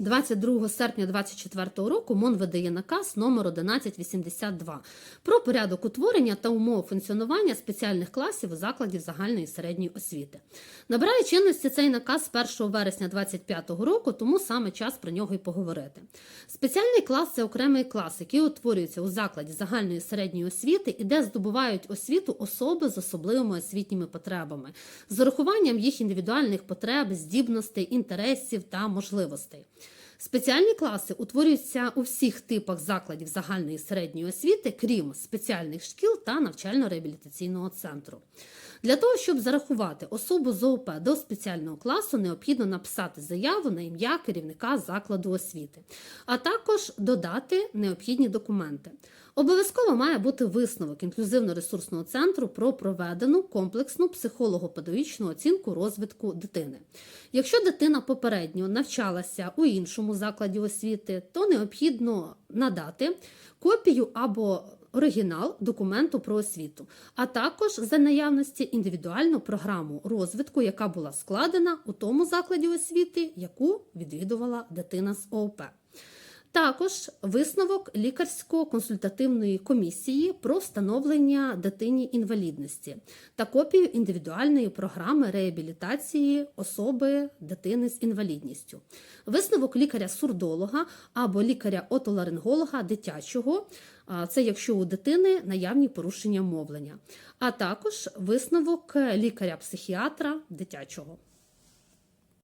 22 серпня 2024 року МОН видає наказ номер 1182 про порядок утворення та умови функціонування спеціальних класів у закладів загальної і середньої освіти. Набирає чинності цей наказ з 1 вересня 2025 року, тому саме час про нього і поговорити. Спеціальний клас це окремий клас, який утворюється у закладі загальної і середньої освіти і де здобувають освіту особи з особливими освітніми потребами, з урахуванням їх індивідуальних потреб, здібностей, інтересів та можливостей. Спеціальні класи утворюються у всіх типах закладів загальної і середньої освіти, крім спеціальних шкіл та навчально-реабілітаційного центру. Для того, щоб зарахувати особу з ООП до спеціального класу, необхідно написати заяву на ім'я керівника закладу освіти, а також додати необхідні документи. Обов'язково має бути висновок інклюзивно-ресурсного центру про проведену комплексну психолого-педагогічну оцінку розвитку дитини. Якщо дитина попередньо навчалася у іншому закладі освіти, то необхідно надати копію або оригінал документу про освіту, а також за наявності індивідуальну програму розвитку, яка була складена у тому закладі освіти, яку відвідувала дитина з ООП. Також висновок лікарсько-консультативної комісії про встановлення дитині інвалідності та копію індивідуальної програми реабілітації особи дитини з інвалідністю, висновок лікаря-сурдолога або лікаря-отоларинголога дитячого. Це якщо у дитини наявні порушення мовлення, а також висновок лікаря-психіатра дитячого.